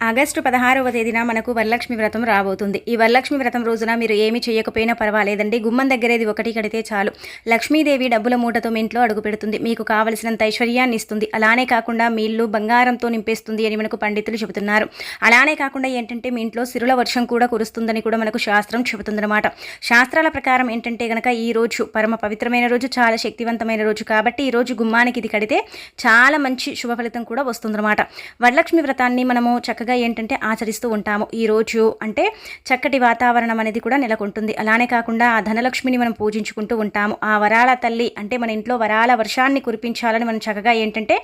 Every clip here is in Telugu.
ఆగస్టు పదహారవ తేదీన మనకు వరలక్ష్మి వ్రతం రాబోతుంది. ఈ వరలక్ష్మి వ్రతం రోజున మీరు ఏమి చేయకపోయినా పర్వాలేదండి. గుమ్మం దగ్గరేది ఒకటి కడితే చాలు. లక్ష్మీదేవి డబ్బుల మూటతో మీ ఇంట్లో అడుగు పెడుతుంది. మీకు కావలసినంత ఐశ్వర్యాన్ని ఇస్తుంది. అలానే కాకుండా మీ ఇల్లు బంగారంతో నింపేస్తుంది అని మనకు పండితులు చెబుతున్నారు. అలానే కాకుండా ఏంటంటే మీ ఇంట్లో సిరుల వర్షం కూడా కురుస్తుందని కూడా మనకు శాస్త్రం చెబుతుందన్నమాట. శాస్త్రాల ప్రకారం ఏంటంటే గనక ఈ రోజు పరమ పవిత్రమైన రోజు చాలా శక్తివంతమైన రోజు కాబట్టి ఈ రోజు గుమ్మానికి ఇది కడితే చాలా మంచి శుభ ఫలితం కూడా వస్తుందన్నమాట. వరలక్ష్మి వ్రతాన్ని మనము చక్కగా చక్కగా ఏంటంటే ఆచరిస్తూ ఉంటాము. ఈ రోజు అంటే చక్కటి వాతావరణం అనేది కూడా నెలకొంటుంది. అలానే కాకుండా ఆ ధనలక్ష్మిని మనం పూజించుకుంటూ ఉంటాము. ఆ వరాల తల్లి అంటే మన ఇంట్లో వరాల వర్షాన్ని కురిపించాలని మనం చక్కగా ఏంటంటే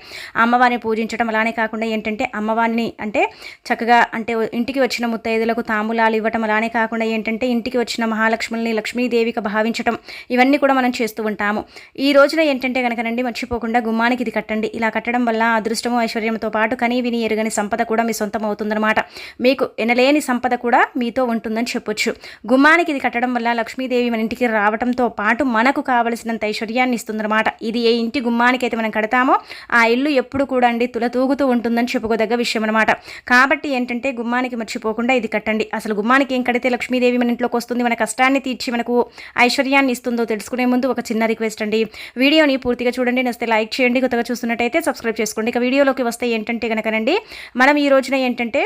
అమ్మవారిని పూజించడం అలానే కాకుండా ఏంటంటే అమ్మవారిని అంటే చక్కగా అంటే ఇంటికి వచ్చిన ముత్తైదులకు తాంబూలాలు ఇవ్వటం అలానే కాకుండా ఏంటంటే ఇంటికి వచ్చిన మహాలక్ష్మిని లక్ష్మీదేవిగా భావించటం ఇవన్నీ కూడా మనం చేస్తూ ఉంటాము. ఈ రోజున ఏంటంటే కనుకనండి మర్చిపోకుండా గుమ్మానికి ఇది కట్టండి. ఇలా కట్టడం వల్ల అదృష్టము ఐశ్వర్యంతో పాటు కనీ విని ఎరుగని సంపద కూడా మీ సొంతం అవుతుందన్నమాట. మీకు ఎనలేని సంపద కూడా మీతో ఉంటుందని చెప్పొచ్చు. గుమ్మానికి ఇది కట్టడం వల్ల లక్ష్మీదేవి మన ఇంటికి రావడంతో పాటు మనకు కావలసినంత ఐశ్వర్యాన్ని ఇస్తుందన్నమాట. ఇది ఏ ఇంటి గుమ్మానికి అయితే మనం కడతామో ఆ ఇల్లు ఎప్పుడు కూడా అండి తులతూగుతూ ఉంటుందని చెప్పుకోదగ్గ విషయం అనమాట కాబట్టి ఏంటంటే గుమ్మానికి మర్చిపోకుండా ఇది కట్టండి. అసలు గుమ్మానికి ఏం కడితే లక్ష్మీదేవి మన ఇంట్లోకి వస్తుంది మన కష్టాన్ని తీర్చి మనకు ఐశ్వర్యాన్ని ఇస్తుందో తెలుసుకునే ముందు ఒక చిన్న రిక్వెస్ట్ అండి. వీడియోని పూర్తిగా చూడండి నస్తే లైక్ చేయండి. కొత్తగా చూస్తున్నట్టయితే సబ్స్క్రైబ్ చేసుకోండి. ఇక వీడియోలోకి వస్తే ఏంటంటే కనుకనండి మనం ఈ రోజున ఏంటంటే ఏంటంటే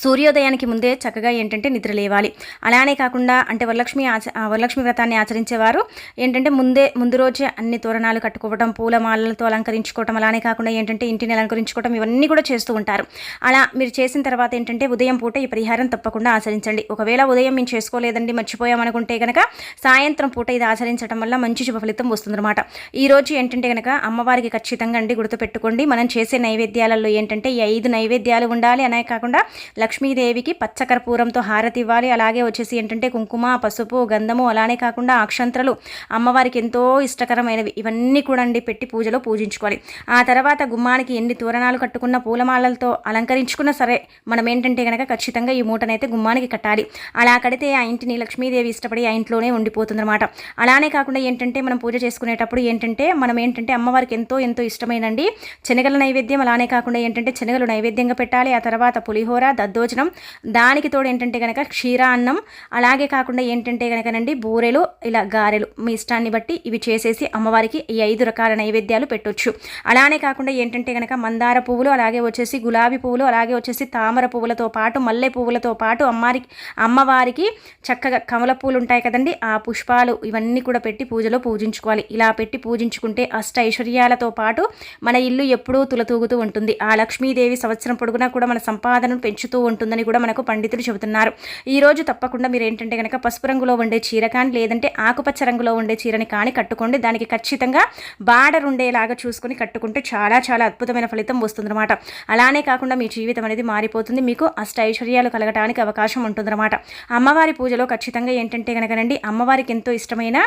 సూర్యోదయానికి ముందే చక్కగా ఏంటంటే నిద్ర లేవాలి. అలానే కాకుండా అంటే వరలక్ష్మి ఆచ వరలక్ష్మి వ్రతాన్ని ఆచరించేవారు. ఏంటంటే ముందే ముందు రోజే అన్ని తోరణాలు కట్టుకోవడం పూలమాలలతో అలంకరించుకోవటం అలానే కాకుండా ఏంటంటే ఇంటిని అలంకరించుకోవటం ఇవన్నీ కూడా చేస్తూ ఉంటారు. అలా మీరు చేసిన తర్వాత ఏంటంటే ఉదయం పూట ఈ పరిహారం తప్పకుండా ఆచరించండి. ఒకవేళ ఉదయం మేము చేసుకోలేదండి మర్చిపోయామనుకుంటే కనుక సాయంత్రం పూట ఇది ఆచరించడం వల్ల మంచి శుభ ఫలితం వస్తుందన్నమాట. ఈ రోజు ఏంటంటే కనుక అమ్మవారికి ఖచ్చితంగా అండి గుర్తుపెట్టుకోండి. మనం చేసే నైవేద్యాలలో ఏంటంటే ఈ ఐదు నైవేద్యాలు ఉండాలి. అనే కాకుండా లక్ష్మీదేవికి పచ్చకర్పూరంతో హారతి ఇవ్వాలి అలాగే వచ్చేసి ఏంటంటే కుంకుమ పసుపు గంధము అలానే కాకుండా అక్షంత్రలు అమ్మవారికి ఎంతో ఇష్టకరమైనవి. ఇవన్నీ కూడా అండి పెట్టి పూజలో పూజించుకోవాలి. ఆ తర్వాత గుమ్మానికి ఎన్ని తోరణాలు కట్టుకున్న పూలమాలలతో అలంకరించుకున్నా సరే మనం ఏంటంటే కనుక ఖచ్చితంగా ఈ మూటనైతే గుమ్మానికి కట్టాలి. అలా కడితే ఆ ఇంటిని లక్ష్మీదేవి ఇష్టపడి ఆ ఇంట్లోనే ఉండిపోతుందన్నమాట. అలానే కాకుండా ఏంటంటే మనం పూజ చేసుకునేటప్పుడు ఏంటంటే మనం ఏంటంటే అమ్మవారికి ఎంతో ఎంతో ఇష్టమైనండి. శనగల నైవేద్యం అలానే కాకుండా ఏంటంటే శనగలు నైవేద్యంగా పెట్టాలి. ఆ తర్వాత పులిహోర దద్దోజనం. దానికి తోడు ఏంటంటే కనుక క్షీర అన్నం అలాగే కాకుండా ఏంటంటే కనుకనండి బూరెలు ఇలా గారెలు మీ ఇష్టాన్ని బట్టి ఇవి చేసేసి అమ్మవారికి ఈ ఐదు రకాల నైవేద్యాలు పెట్టొచ్చు. అలానే కాకుండా ఏంటంటే కనుక మందార పువ్వులు అలాగే వచ్చేసి గులాబీ పువ్వులు అలాగే వచ్చేసి తామర పువ్వులతో పాటు మల్లె పువ్వులతో పాటు అమ్మారికి అమ్మవారికి చక్కగా కమల పూలు ఉంటాయి కదండి ఆ పుష్పాలు ఇవన్నీ కూడా పెట్టి పూజలో పూజించుకోవాలి. ఇలా పెట్టి పూజించుకుంటే అష్ట ఐశ్వర్యాలతో పాటు మన ఇల్లు ఎప్పుడూ తులతూగుతూ ఉంటుంది. ఆ లక్ష్మీదేవి సంవత్సరం పొడుగునా కూడా మన సంపాదనను పెంచుతూ ఉంటుందని కూడా మనకు పండితులు చెబుతున్నారు. ఈరోజు తప్పకుండా మీరు ఏంటంటే కనుక పసుపు రంగులో ఉండే చీర కానీ లేదంటే ఆకుపచ్చ రంగులో ఉండే చీరని కానీ కట్టుకోండి. దానికి ఖచ్చితంగా బార్డర్ ఉండేలాగా చూసుకొని కట్టుకుంటే చాలా చాలా అద్భుతమైన ఫలితం వస్తుందన్నమాట. అలానే కాకుండా మీ జీవితం అనేది మారిపోతుంది. మీకు అష్ట ఐశ్వర్యాలు కలగటానికి అవకాశం ఉంటుందన్నమాట. అమ్మవారి పూజలో ఖచ్చితంగా ఏంటంటే కనుకనండి అమ్మవారికి ఎంతో ఇష్టమైన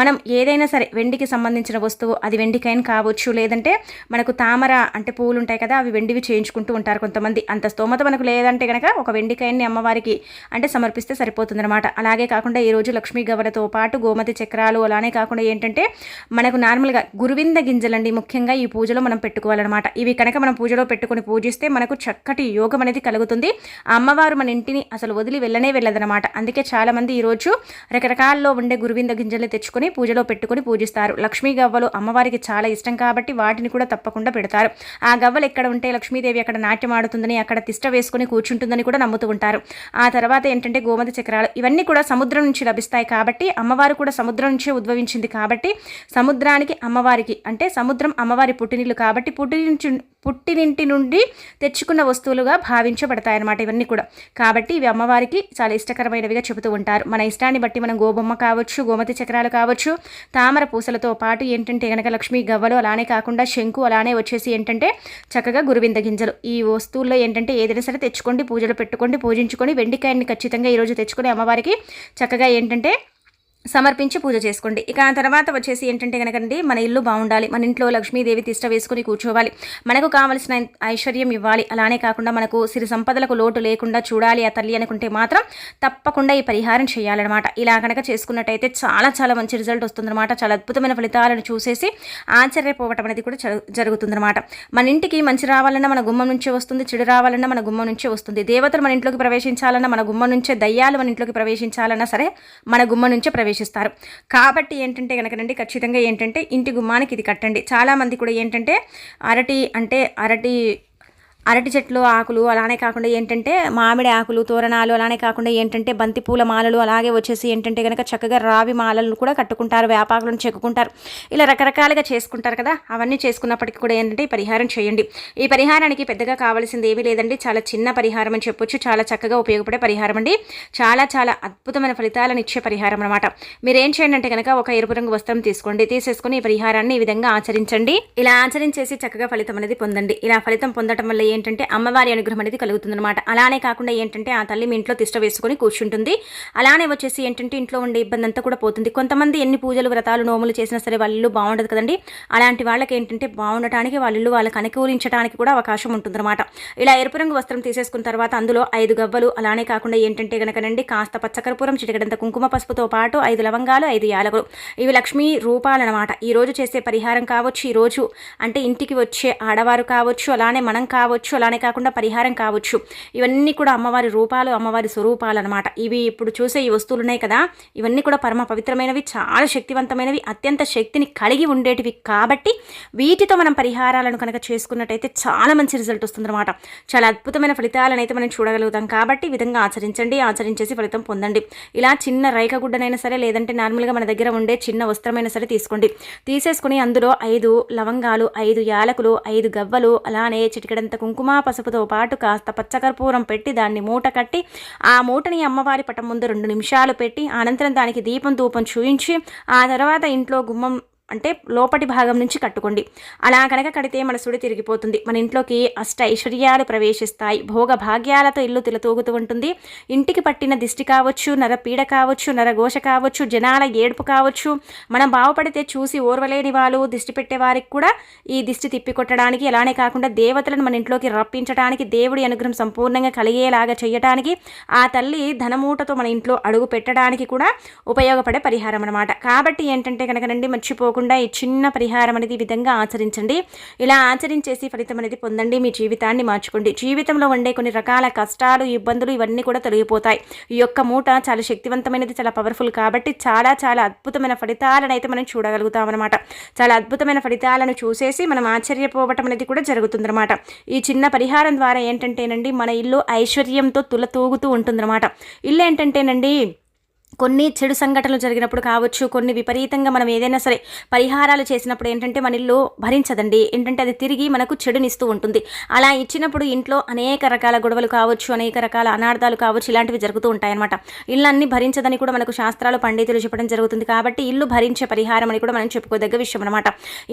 మనం ఏదైనా సరే వెండికి సంబంధించిన వస్తువు అది వెండికైన కావచ్చు లేదంటే మనకు తామర అంటే పూలు ఉంటాయి కదా అవి వెండివి చేయించుకుంటూ ఉంటారు కొంతమంది. అంత స్తోమత మనకు లేదంటే కనుక ఒక వెండికాయన్ని అమ్మవారికి అంటే సమర్పిస్తే సరిపోతుందన్నమాట. అలాగే కాకుండా ఈరోజు లక్ష్మీ గవరతో పాటు గోమతి చక్రాలు అలానే కాకుండా ఏంటంటే మనకు నార్మల్గా గురువింద గింజలండి ముఖ్యంగా ఈ పూజలో మనం పెట్టుకోవాలన్నమాట. ఇవి కనుక మనం పూజలో పెట్టుకొని పూజిస్తే మనకు చక్కటి యోగం అనేది కలుగుతుంది. ఆ అమ్మవారు మన ఇంటిని అసలు వదిలి వెళ్ళనే వెళ్ళదనమాట అందుకే చాలామంది ఈరోజు రకరకాల్లో ఉండే గురువింద గింజలు తెచ్చుకొని పూజలో పెట్టుకొని పూజిస్తారు. లక్ష్మీ గవ్వలు అమ్మవారికి చాలా ఇష్టం కాబట్టి వాటిని కూడా తప్పకుండా పెడతారు. ఆ గవ్వలు ఎక్కడ ఉంటే లక్ష్మీదేవి అక్కడ నాట్యం ఆడుతుందని అక్కడ తిష్ట వేసుకొని కూర్చుంటుందని కూడా నమ్ముతూ ఉంటారు. ఆ తర్వాత ఏంటంటే గోమతి చక్రాలు ఇవన్నీ కూడా సముద్రం నుంచి లభిస్తాయి కాబట్టి అమ్మవారు కూడా సముద్రం నుంచే ఉద్భవించింది కాబట్టి సముద్రానికి అమ్మవారికి అంటే సముద్రం అమ్మవారి పుట్టినిల్లు కాబట్టి పుట్టినించి పుట్టినింటి నుండి తెచ్చుకున్న వస్తువులుగా భావించబడతాయన్నమాట ఇవన్నీ కూడా. కాబట్టి ఇవి అమ్మవారికి చాలా ఇష్టకరమైనవిగా చెబుతూ ఉంటారు. మన ఇష్టాన్ని బట్టి మనం గోబొమ్మ కావచ్చు గోమతి చక్రాలు కావచ్చు తామర పూసలతో పాటు ఏంటంటే గనక లక్ష్మి గవ్వలు అలానే కాకుండా శంకు అలానే వచ్చేసి ఏంటంటే చక్కగా గురువింద గింజలు. ఈ వస్తువుల్లో ఏంటంటే ఏదైనా సరే తెచ్చుకోండి పూజలు పెట్టుకోండి పూజించుకొని వెండికాయని ఖచ్చితంగా ఈరోజు తెచ్చుకొని అమ్మవారికి చక్కగా ఏంటంటే సమర్పించి పూజ చేసుకోండి. ఇక ఆ తర్వాత వచ్చేసి ఏంటంటే కనుకండి మన ఇల్లు బాగుండాలి మన ఇంట్లో లక్ష్మీదేవి తిష్ట వేసుకుని కూర్చోవాలి మనకు కావలసిన ఐశ్వర్యం ఇవ్వాలి. అలానే కాకుండా మనకు సిరి సంపదలకు లోటు లేకుండా చూడాలి ఆ తల్లి అనుకుంటే మాత్రం తప్పకుండా ఈ పరిహారం చేయాలన్నమాట. ఇలా కనుక చేసుకున్నట్టయితే చాలా చాలా మంచి రిజల్ట్ వస్తుందన్నమాట. చాలా అద్భుతమైన ఫలితాలను చూసేసి ఆశ్చర్యపోవటం అనేది కూడా జరుగుతుందన్నమాట. మన ఇంటికి మంచి రావాలన్నా మన గుమ్మం నుంచే వస్తుంది చెడు రావాలన్నా మన గుమ్మం నుంచే వస్తుంది. దేవతలు మన ఇంట్లోకి ప్రవేశించాలన్నా మన గుమ్మం నుంచే దయ్యాలు మన ఇంట్లోకి ప్రవేశించాలన్నా సరే మన గుమ్మం నుంచే ప్రవేశ ప్రవేశిస్తారు. కాబట్టి ఏంటంటే కనుకనండి ఖచ్చితంగా ఏంటంటే ఇంటి గుమ్మానికి ఇది కట్టండి. చాలామంది కూడా ఏంటంటే అరటి అంటే అరటి అరటి చెట్లు ఆకులు అలానే కాకుండా ఏంటంటే మామిడి ఆకులు తోరణాలు అలానే కాకుండా ఏంటంటే బంతి పూల మాలలు అలాగే వచ్చేసి ఏంటంటే కనుక చక్కగా రావి మాలలను కూడా కట్టుకుంటారు వేపాకులను చెక్కుకుంటారు. ఇలా రకరకాలుగా చేసుకుంటారు కదా అవన్నీ చేసుకున్నప్పటికీ కూడా ఏంటంటే ఈ పరిహారం చేయండి. ఈ పరిహారానికి పెద్దగా కావాల్సింది ఏమీ లేదండి. చాలా చిన్న పరిహారం అని చెప్పొచ్చు. చాలా చక్కగా ఉపయోగపడే పరిహారం అండి. చాలా చాలా అద్భుతమైన ఫలితాలను ఇచ్చే పరిహారం అనమాట మీరు ఏం చేయండి అంటే కనుక ఒక ఎరుపు రంగు వస్త్రం తీసుకోండి. తీసేసుకుని ఈ పరిహారాన్ని ఈ విధంగా ఆచరించండి. ఇలా ఆచరించేసి చక్కగా ఫలితం అనేది పొందండి. ఇలా ఫలితం పొందడం వల్ల ఏంటంటే అమ్మవారి అనుగ్రహం అనేది కలుగుతుందనమాట అలానే కాకుండా ఏంటంటే ఆ తల్లి మీ ఇంట్లో తిష్ట వేసుకొని కూర్చుంటుంది. అలానే వచ్చేసి ఏంటంటే ఇంట్లో ఉండే ఇబ్బంది అంతా కూడా పోతుంది. కొంతమంది ఎన్ని పూజలు వ్రతాలు నోములు చేసినా సరే వాళ్ళు బాగుండదు కదండి. అలాంటి వాళ్ళకి ఏంటంటే బాగుండటానికి వాళ్ళు వాళ్ళకి అనుకూలించడానికి కూడా అవకాశం ఉంటుందన్నమాట. ఇలా ఎరుపు రంగు వస్త్రం తీసేసుకున్న తర్వాత అందులో ఐదు గవ్వలు అలానే కాకుండా ఏంటంటే కనుకనండి కాస్త పచ్చకర్పూరం చిటికడంత కుంకుమ పసుపుతో పాటు ఐదు లవంగాలు ఐదు యాలకులు. ఇవి లక్ష్మీ రూపాలన్నమాట. ఈ రోజు చేసే పరిహారం కావచ్చు ఈ రోజు అంటే ఇంటికి వచ్చే ఆడవారు కావచ్చు అలానే మనం కావచ్చు కావచ్చు అలానే కాకుండా పరిహారం కావచ్చు. ఇవన్నీ కూడా అమ్మవారి రూపాలు అమ్మవారి స్వరూపాలు అనమాట ఇవి ఇప్పుడు చూసే ఈ వస్తువులు ఉన్నాయి కదా ఇవన్నీ కూడా పరమ పవిత్రమైనవి చాలా శక్తివంతమైనవి అత్యంత శక్తిని కలిగి ఉండేటివి కాబట్టి వీటితో మనం పరిహారాలను కనుక చేసుకున్నట్టయితే చాలా మంచి రిజల్ట్ వస్తుందన్నమాట. చాలా అద్భుతమైన ఫలితాలను అయితే మనం చూడగలుగుతాం కాబట్టి ఈ విధంగా ఆచరించండి ఆచరించేసి ఫలితం పొందండి. ఇలా చిన్న రైక గుడ్డనైనా సరే లేదంటే నార్మల్గా మన దగ్గర ఉండే చిన్న వస్త్రమైనా సరే తీసుకోండి. తీసేసుకుని అందులో ఐదు లవంగాలు ఐదు యాలకులు ఐదు గవ్వలు అలానే చిటికడంత కుంకుమ పసుపుతో పాటు కాస్త పచ్చకర్పూరం పెట్టి దాన్ని మూట కట్టి ఆ మూటని అమ్మవారి పటం ముందు రెండు నిమిషాలు పెట్టి అనంతరం దానికి దీపం ధూపం చూయించి ఆ తర్వాత ఇంట్లో గుమ్మం అంటే లోపటి భాగం నుంచి కట్టుకోండి. అలా కనుక కడితే మన సుడి తిరిగిపోతుంది. మన ఇంట్లోకి అష్ట ఐశ్వర్యాలు ప్రవేశిస్తాయి. భోగ భాగ్యాలతో ఇల్లు తిలతూగుతూ ఉంటుంది. ఇంటికి పట్టిన దిష్టి కావచ్చు నర పీడ కావచ్చు నరఘోష కావచ్చు జనాల ఏడుపు కావచ్చు మనం బాగుపడితే చూసి ఓర్వలేని వాళ్ళు దిష్టి పెట్టే వారికి కూడా ఈ దిష్టి తిప్పికొట్టడానికి అలానే కాకుండా దేవతలను మన ఇంట్లోకి రప్పించడానికి దేవుడి అనుగ్రహం సంపూర్ణంగా కలిగేలాగా చేయడానికి ఆ తల్లి ధనమూటతో మన ఇంట్లో అడుగు పెట్టడానికి కూడా ఉపయోగపడే పరిహారం అనమాట కాబట్టి ఏంటంటే కనుక నండి మర్చిపోకుండా తప్పకుండా ఈ చిన్న పరిహారం అనేది ఈ విధంగా ఆచరించండి. ఇలా ఆచరించేసి ఫలితం అనేది పొందండి. మీ జీవితాన్ని మార్చుకోండి. జీవితంలో ఉండే కొన్ని రకాల కష్టాలు ఇబ్బందులు ఇవన్నీ కూడా తొలగిపోతాయి. ఈ యొక్క మూట చాలా శక్తివంతమైనది చాలా పవర్ఫుల్ కాబట్టి చాలా చాలా అద్భుతమైన ఫలితాలను అయితే మనం చూడగలుగుతాం అనమాట చాలా అద్భుతమైన ఫలితాలను చూసేసి మనం ఆశ్చర్యపోవటం అనేది కూడా జరుగుతుందన్నమాట. ఈ చిన్న పరిహారం ద్వారా ఏంటంటేనండి మన ఇల్లు ఐశ్వర్యంతో తులతూగుతూ ఉంటుందన్నమాట. ఇల్లు ఏంటంటేనండి కొన్ని చెడు సంఘటనలు జరిగినప్పుడు కావచ్చు కొన్ని విపరీతంగా మనం ఏదైనా సరే పరిహారాలు చేసినప్పుడు ఏంటంటే మన ఇల్లు భరించదండి. ఏంటంటే అది తిరిగి మనకు చెడునిస్తూ ఉంటుంది. అలా ఇచ్చినప్పుడు ఇంట్లో అనేక రకాల గొడవలు కావచ్చు అనేక రకాల అనార్థాలు కావచ్చు ఇలాంటివి జరుగుతూ ఉంటాయన్నమాట. ఇల్లు అన్ని భరించదని కూడా మనకు శాస్త్రాలు పండితులు చెప్పడం జరుగుతుంది కాబట్టి ఇల్లు భరించే పరిహారం అని కూడా మనం చెప్పుకోదగ్గ విషయం అనమాట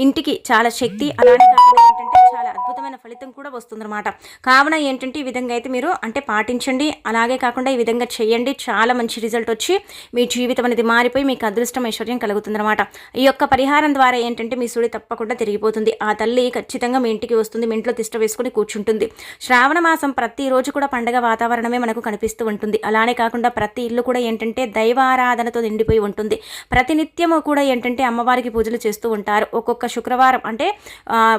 ఇంటికి చాలా శక్తి అలానే కాకుండా ఏంటంటే చాలా అద్భుతమైన ఫలితం కూడా వస్తుందన్నమాట. కావున ఏంటంటే ఈ విధంగా అయితే మీరు అంటే పాటించండి. అలాగే కాకుండా ఈ విధంగా చేయండి. చాలా మంచి రిజల్ట్ వచ్చి మీ జీవితం అనేది మారిపోయి మీకు అదృష్టం ఐశ్వర్యం కలుగుతుందన్నమాట. ఈ యొక్క పరిహారం ద్వారా ఏంటంటే మీ సుడి తప్పకుండా తిరిగిపోతుంది. ఆ తల్లి ఖచ్చితంగా మీ ఇంటికి వస్తుంది మీ ఇంట్లో తిష్ట వేసుకుని కూర్చుంటుంది. శ్రావణ మాసం ప్రతిరోజు కూడా పండగ వాతావరణమే మనకు కనిపిస్తూ ఉంటుంది. అలానే కాకుండా ప్రతి ఇల్లు కూడా ఏంటంటే దైవారాధనతో నిండిపోయి ఉంటుంది. ప్రతినిత్యము కూడా ఏంటంటే అమ్మవారికి పూజలు చేస్తూ ఉంటారు. ఒక్కొక్క శుక్రవారం అంటే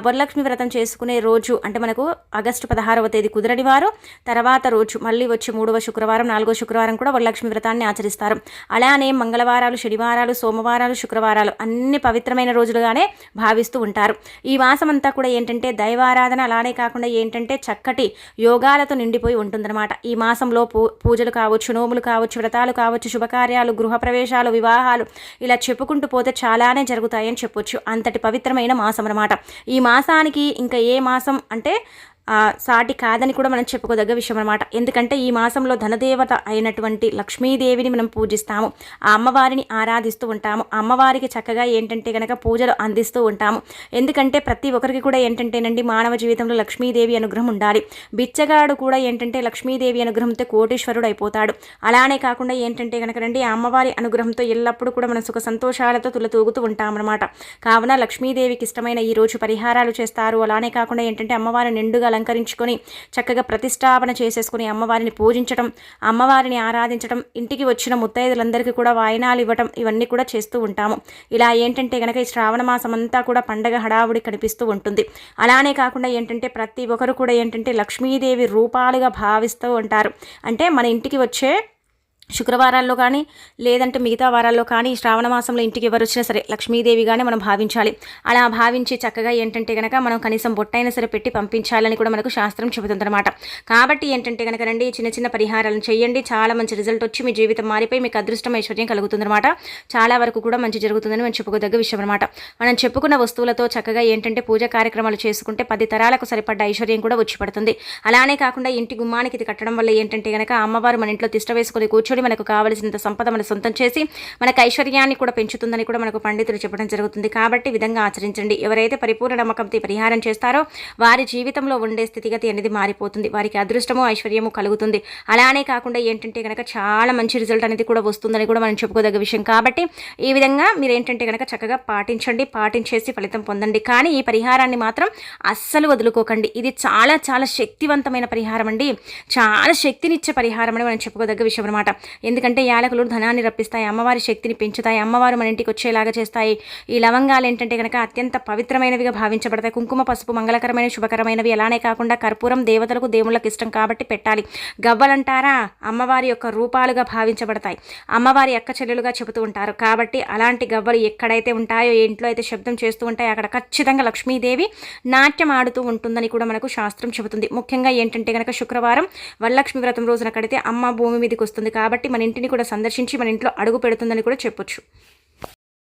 వరలక్ష్మి వ్రతం చేసుకునే రోజు అంటే మనకు ఆగస్టు పదహారవ తేదీ కుదరని వారు తర్వాత రోజు మళ్ళీ వచ్చి మూడవ శుక్రవారం నాలుగో శుక్రవారం కూడా వరలక్ష్మి వ్రతాన్ని ఆచరిస్తారు. అలానే మంగళవారాలు శనివారాలు సోమవారాలు శుక్రవారాలు అన్ని పవిత్రమైన రోజులుగానే భావిస్తూ ఉంటారు. ఈ మాసం అంతా కూడా ఏంటంటే దైవారాధన అలానే కాకుండా ఏంటంటే చక్కటి యోగాలతో నిండిపోయి ఉంటుందన్నమాట. ఈ మాసంలో పూ పూజలు కావచ్చు నోములు కావచ్చు వ్రతాలు కావచ్చు శుభకార్యాలు గృహప్రవేశాలు వివాహాలు ఇలా చెప్పుకుంటూ పోతే చాలానే జరుగుతాయని చెప్పొచ్చు. అంతటి పవిత్రమైన మాసం అనమాట ఈ మాసానికి ఇంకా ఏ మాసం అంటే సాటి కాదని కూడా మనం చెప్పుకోదగ్గ విషయం అనమాట ఎందుకంటే ఈ మాసంలో ధనదేవత అయినటువంటి లక్ష్మీదేవిని మనం పూజిస్తాము. ఆ అమ్మవారిని ఆరాధిస్తూ ఉంటాము. అమ్మవారికి చక్కగా ఏంటంటే కనుక పూజలు అందిస్తూ ఉంటాము. ఎందుకంటే ప్రతి ఒక్కరికి కూడా ఏంటంటేనండి మానవ జీవితంలో లక్ష్మీదేవి అనుగ్రహం ఉండాలి. బిచ్చగాడు కూడా ఏంటంటే లక్ష్మీదేవి అనుగ్రహంతో కోటీశ్వరుడు అయిపోతాడు. అలానే కాకుండా ఏంటంటే కనుక రండి అమ్మవారి అనుగ్రహంతో ఎల్లప్పుడూ కూడా మనం సుఖ సంతోషాలతో తులతూగుతూ ఉంటామన్నమాట. కావున లక్ష్మీదేవికి ఇష్టమైన ఈ రోజు పరిహారాలు చేస్తారు. అలానే కాకుండా ఏంటంటే అమ్మవారిని నిండుగా అలంకరించుకొని చక్కగా ప్రతిష్టాపన చేసేసుకుని అమ్మవారిని పూజించడం అమ్మవారిని ఆరాధించడం ఇంటికి వచ్చిన ముత్తైదులందరికీ కూడా వాయినాలు ఇవ్వటం ఇవన్నీ కూడా చేస్తూ ఉంటాము. ఇలా ఏంటంటే గనక ఈ శ్రావణ మాసం అంతా కూడా పండగ హడావుడి కనిపిస్తూ ఉంటుంది. అలానే కాకుండా ఏంటంటే ప్రతి ఒక్కరు కూడా ఏంటంటే లక్ష్మీదేవి రూపాలుగా భావిస్తూ ఉంటారు. అంటే మన ఇంటికి వచ్చే శుక్రవారాల్లో కానీ లేదంటే మిగతా వారాల్లో కానీ శ్రావణ మాసంలో ఇంటికి ఎవరు వచ్చినా సరే లక్ష్మీదేవిగానే మనం భావించాలి. అలా భావించి చక్కగా ఏంటంటే కనుక మనం కనీసం బొట్టైనా సరే పెట్టి పంపించాలని కూడా మనకు శాస్త్రం చెబుతుందన్నమాట. కాబట్టి ఏంటంటే కనుక రండి చిన్న చిన్న పరిహారాలను చేయండి. చాలా మంచి రిజల్ట్ వచ్చి మీ జీవితం మారిపోయి మీకు అదృష్టం ఐశ్వర్యం కలుగుతుందన్నమాట. చాలా వరకు కూడా మంచి జరుగుతుందని మనం చెప్పుకోదగ్గ విషయం అనమాట మనం చెప్పుకున్న వస్తువులతో చక్కగా ఏంటంటే పూజ కార్యక్రమాలు చేసుకుంటే పది తరాలకు సరిపడ్డ ఐశ్వర్యం కూడా వచ్చి పడుతుంది. అలానే కాకుండా ఇంటి గుమ్మానికి ఇది కట్టడం వల్ల ఏంటంటే కనుక అమ్మవారు మన ఇంట్లో తిష్ట వేసుకొని కూర్చొని మనకు కావలసినంత సంపద మన సొంతం చేసి మనకు ఐశ్వర్యాన్ని కూడా పెంచుతుందని కూడా మనకు పండితులు చెప్పడం జరుగుతుంది. కాబట్టి ఈ విధంగా ఆచరించండి. ఎవరైతే పరిపూర్ణ నమ్మకంతో పరిహారం చేస్తారో వారి జీవితంలో ఉండే స్థితిగతి అనేది మారిపోతుంది. వారికి అదృష్టము ఐశ్వర్యము కలుగుతుంది. అలానే కాకుండా ఏంటంటే కనుక చాలా మంచి రిజల్ట్ అనేది కూడా వస్తుందని కూడా మనం చెప్పుకోదగ్గ విషయం. కాబట్టి ఈ విధంగా మీరు ఏంటంటే కనుక చక్కగా పాటించండి. పాటించేసి ఫలితం పొందండి. కానీ ఈ పరిహారాన్ని మాత్రం అస్సలు వదులుకోకండి. ఇది చాలా చాలా శక్తివంతమైన పరిహారం అండి. చాలా శక్తినిచ్చే పరిహారం అని మనం చెప్పుకోదగ్గ విషయం అనమాట ఎందుకంటే యాలకులు ధనాన్ని రప్పిస్తాయి అమ్మవారి శక్తిని పెంచుతాయి అమ్మవారు మన ఇంటికి వచ్చేలాగా చేస్తాయి. ఈ లవంగాలు ఏంటంటే కనుక అత్యంత పవిత్రమైనవిగా భావించబడతాయి. కుంకుమ పసుపు మంగళకరమైన శుభకరమైనవి అలానే కాకుండా కర్పూరం దేవతలకు దేవుళ్ళకి ఇష్టం కాబట్టి పెట్టాలి. గవ్వలంటారా అమ్మవారి యొక్క రూపాలుగా భావించబడతాయి. అమ్మవారి అక్క చెల్లెలుగా చెబుతూ ఉంటారు. కాబట్టి అలాంటి గవ్వలు ఎక్కడైతే ఉంటాయో ఏ ఇంట్లో అయితే శబ్దం చేస్తూ ఉంటాయో అక్కడ ఖచ్చితంగా లక్ష్మీదేవి నాట్యం ఆడుతూ ఉంటుందని కూడా మనకు శాస్త్రం చెబుతుంది. ముఖ్యంగా ఏంటంటే కనుక శుక్రవారం వరలక్ష్మి వ్రతం రోజున కడితే అమ్మ భూమి మీదకి వస్తుంది. కాబట్టి మన ఇంటిని కూడా సందర్శించి మన ఇంట్లో అడుగు పెడుతుందని కూడా చెప్పొచ్చు.